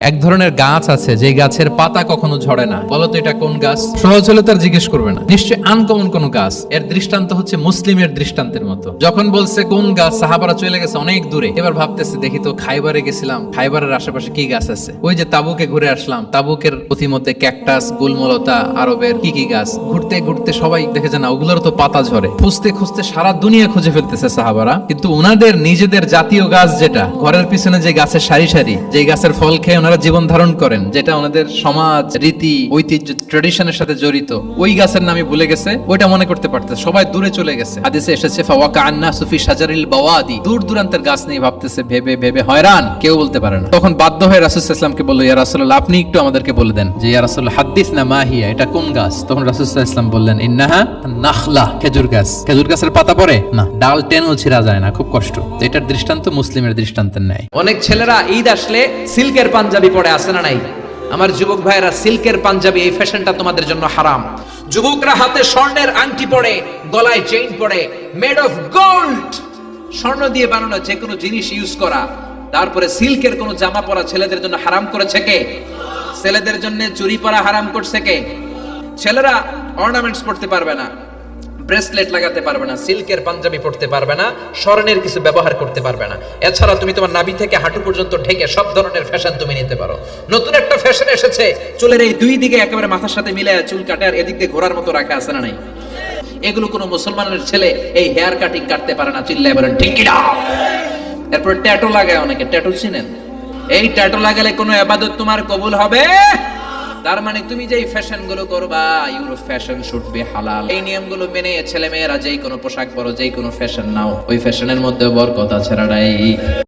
এক ধরনের গাছ আছে যে গাছের পাতা কখনো ঝরে না। বলতো এটা কোন গাছ? সহজ হলে তার জিজ্ঞেস করবে না। নিশ্চয়ই আনকমন কোন গাছ। এর দৃষ্টান্ত হচ্ছে মুসলিমের দৃষ্টান্তের মতো। যখন বলছে কোন গাছ, সাহাবারা চলে গেছে অনেক দূরে। এবার ভাবতেছে, দেখি তো খাইবারে গেছিলাম। খাইবারের আশেপাশে কি গাছ আছে? ওই যে তাবুকে ঘুরে আসলাম। তাবুকের প্রতিমধ্যে ক্যাকটাস, গুলমলতা, আরবের কি কি গাছ। ঘুরতে ঘুরতে সবাই দেখে যে না, ওগুলোর তো পাতা ঝরে। খুঁজতে খুঁজতে সারা দুনিয়া খুঁজে ফেলতেছে সাহাবারা। কিন্তু ওনাদের নিজেদের জাতীয় গাছ যেটা, ঘরের পিছনে যে গাছের সারি সারি যে গাছের ফল খেয়ে ওনারা জীবন ধারণ করেন, যেটা ওনাদের সমাজ, রীতি, ঐতিহ্য ট্রেডিশনের সাথে জড়িত, ওই গাছের নামে ভুলে গেছে, ওইটা মনে করতে পারতেছে, সবাই দূরে চলে গেছে। হাদিসে এসেছে, ফাওয়াকা আন্না সুফি সাজারিল বাওয়াদি, দূর দূরান্তের গাছ নিয়ে ভাবতেছে, ভেবে ভেবে হয়রান, কেউ বলতে পারে না। তখন বাধ্য হয়ে রাসুল ইসলামকে বলল, ইয়া রাসুল্লাহ আপনি একটু আমাদেরকে বলে দেন যে, ইয়া রাসুল্লাহ হাদিস না মাহিয়া, এটা কোন গাছ? তখন রাসুল ইসলাম বললেন, ইন্নাহা নাখলা, খেজুর গাছ। খেজুর গাছের পাতা পরে না, ডাল টেনেও ছিঁড়া যায় না, খুব কষ্ট। এটার দৃষ্টান্ত মুসলিমের দৃষ্টান্তের ন্যায়। অনেক ছেলেরা ঈদ আসলে সিল্কের পাঞ্জাবি পরে আসে না নাই? আমার যুবক ভাইয়েরা, সিল্কের পাঞ্জাবি এই ফ্যাশনটা তোমাদের জন্য হারাম। যুবকরা হাতে স্বর্ণের আংটি পরে, গলায় চেইন পরে মেড অফ গোল্ড স্বর্ণ দিয়ে বানানো যে কোনো জিনিস ইউজ করা। তারপরে সিল্কের কোনো জামা পরা ছেলেদের জন্য হারাম করেছে কে? ছেলেদের জন্য চুরি পরা হারাম করছে কে? ছেলেরা অর্নামেন্টস পড়তে পারবে না। ব্রেসলেট লাগাতে পারবে না সিল্কের পাঞ্জাবি পড়তে পারবে না, স্বর্ণের কিছু ব্যবহার করতে পারবে না। এছাড়া তুমি তোমার নাভি থেকে হাঁটু পর্যন্ত ঢেকে সব ধরনের ফ্যাশন তুমি নিতে পারো। নতুন একটা ফ্যাশন এসেছে, চুলের এই দুই দিকে একেবারে মাথার সাথে মিলে চুল কাটে আর এদিক দিয়ে ঘোরার মতো রাখা আছে না নাই? এগুলো কোনো মুসলমানের ছেলে এই হেয়ার কাটিং কাটতে পারে না, চিল্লায় বলেন ঠিকিরা এরপর ট্যাটু লাগায় অনেকে ট্যাটু চিনেন? এই ট্যাটু লাগালে কোনো আবাদত তোমার কবুল হবে? তার মানে তুমি যেই ফ্যাশনগুলো করবা ইউরো ফ্যাশন শুড বি হালাল এই নিয়মগুলো মেনে ছেলে মেয়েরা যেই কোনো পোশাক পরো, যেই কোনো ফ্যাশন নাও, ওই ফ্যাশনের মধ্যে বরকত আছে রাডাই